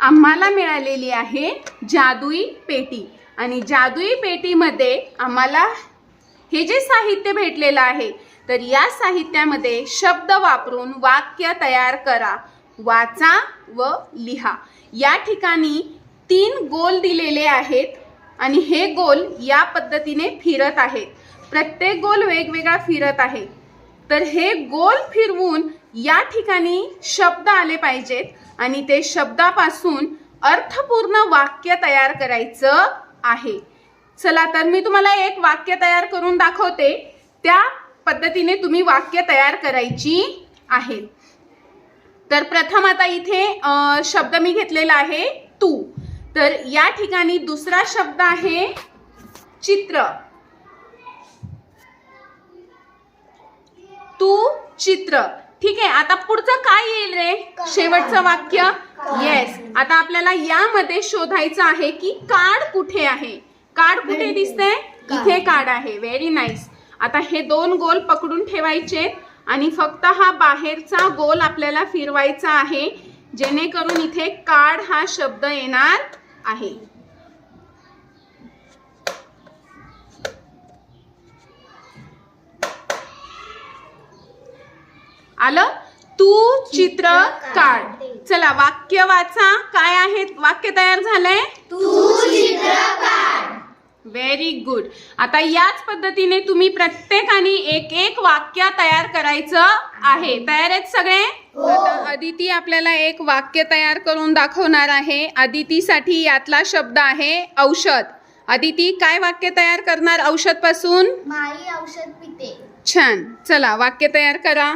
आम्हाला मिळालेली आहे जादुई पेटी. आणि जादुई पेटीमध्ये आम्हाला हे जे साहित्य भेटलेलं आहे तर या साहित्यामध्ये शब्द वापरून वाक्य तयार करा वाचा व लिहा. या ठिकाणी तीन गोल दिलेले आहेत आणि हे गोल या पद्धतीने फिरत आहेत. प्रत्येक गोल वेगवेगळा फिरत आहे. तर हे गोल फिरवून या ठिकाणी शब्द आले पाहिजेत. आणि ते शब्दापासून अर्थपूर्ण वाक्य तयार करायचं आहे. चला तर मी तुम्हाला एक वाक्य तयार करून दाखवते. त्या पद्धतीने तुम्ही वाक्य तयार करायची आहे. तर प्रथम आता इथे शब्द मी घेतलेला आहे तू. तर या ठिकाणी दुसरा शब्द आहे चित्र तू चित्र. ठीक आहे आता पुढचं काय येईल रे? शेवटचं वाक्य? येस आता आपल्याला यामध्ये शोधायचं आहे की कार्ड कुठे आहे? कार्ड कुठे दिसतंय? इथे कार्ड आहे. व्हेरी नाईस आता हे दोन गोल पकडून ठेवायचे आणि फक्त हा बाहेरचा गोल आपल्याला फिरवायचा आहे जेणेकरून इथे कार्ड हा शब्द येणार आहे. आलं? तू चित्र काढ. चला वाक्य वाचा. काय आहे वाक्य तयार झालंय? व्हेरी गुड आता याच पद्धतीने तुम्ही प्रत्येकाने एक एक वाक्य तयार करायचं आहे. तयार आहेत सगळे? आता अदिती आपल्याला एक वाक्य तयार करून दाखवणार आहे. अदितीसाठी यातला शब्द आहे औषध. अदिती काय वाक्य तयार करणार औषधपासून माई औषध पिते. छान. चला वाक्य तयार करा.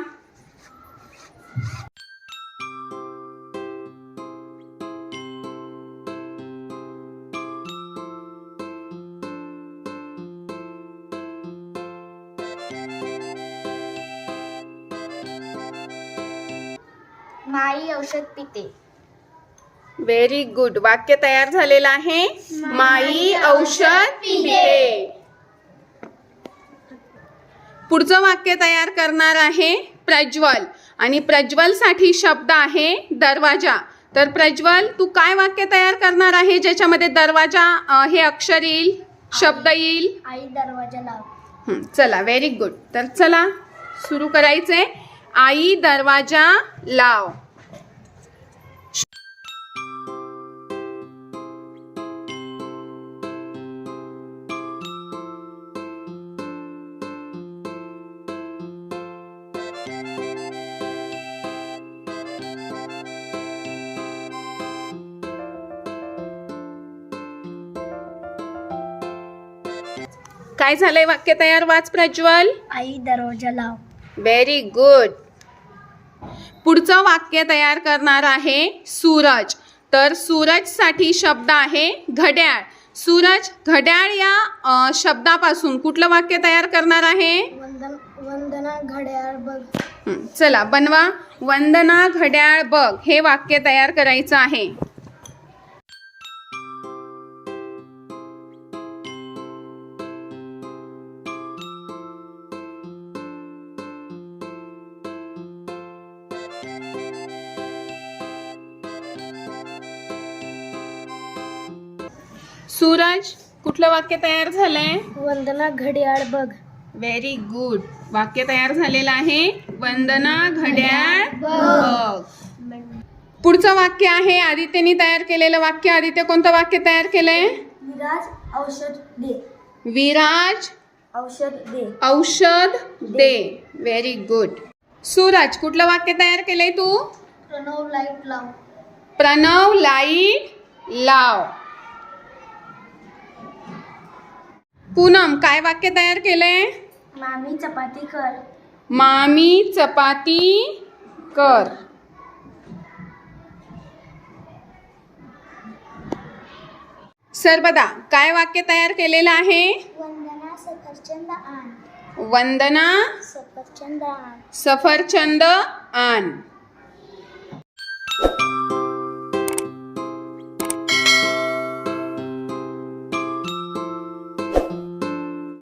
माई औषध पिते. व्हेरी गुड वाक्य तयार झालेलं आहे. माई औषध पिते. पुढचं वाक्य तयार करणार आहे प्रज्वल. आणि प्रज्वलसाठी शब्द आहे दरवाजा. तर प्रज्वल तू काय वाक्य तयार करणार आहे? ज्याच्यामध्ये दरवाजा अं, हे अक्षर येईल शब्द येईल? आई दरवाजा लाव. हं, चला. व्हेरी गुड तर चला. सुरू करायचंय. आई दरवाजा लाव. काय झालंय वाक्य तयार? वाच प्रज्वल. आई दरवाजा लाव. व्हेरी गुड पुढचं वाक्य तयार करणार आहे सूरज. तर सूरजसाठी शब्द आहे घड्याळ. सूरज घड्याळ या शब्दापासून कुठलं वाक्य तयार करणार आहे? वंदन घड्याळ बघ. चला बनवा. वंदना घड्याळ बघ. हे वाक्य तयार करायचं आहे. सूरज कुठलं वाक्य तयार झालंय? वंदना घड्याळ बघ. व्हेरी गुड वाक्य तयार झालेलं आहे वंदना घड्याळ बघ. पुढचं वाक्य आहे आदित्यनी तयार केलेलं वाक्य. आदित्य कोणतं वाक्य तयार केलंय? विराज औषध दे. विराज औषध दे. औषध दे. व्हेरी गुड सूरज कुठलं वाक्य तयार केलंय तू? प्रणव लाइट लाव. प्रणव लाइट लाव. पूनम काय वाक्य तयार केलंय? मामी चपाती कर. मामी चपाती कर. सर्वदा काय वाक्य तयार केलेलं आहे? वंदना सफरचंद आण. वंदना सफरचंद आण. सफरचंद आण.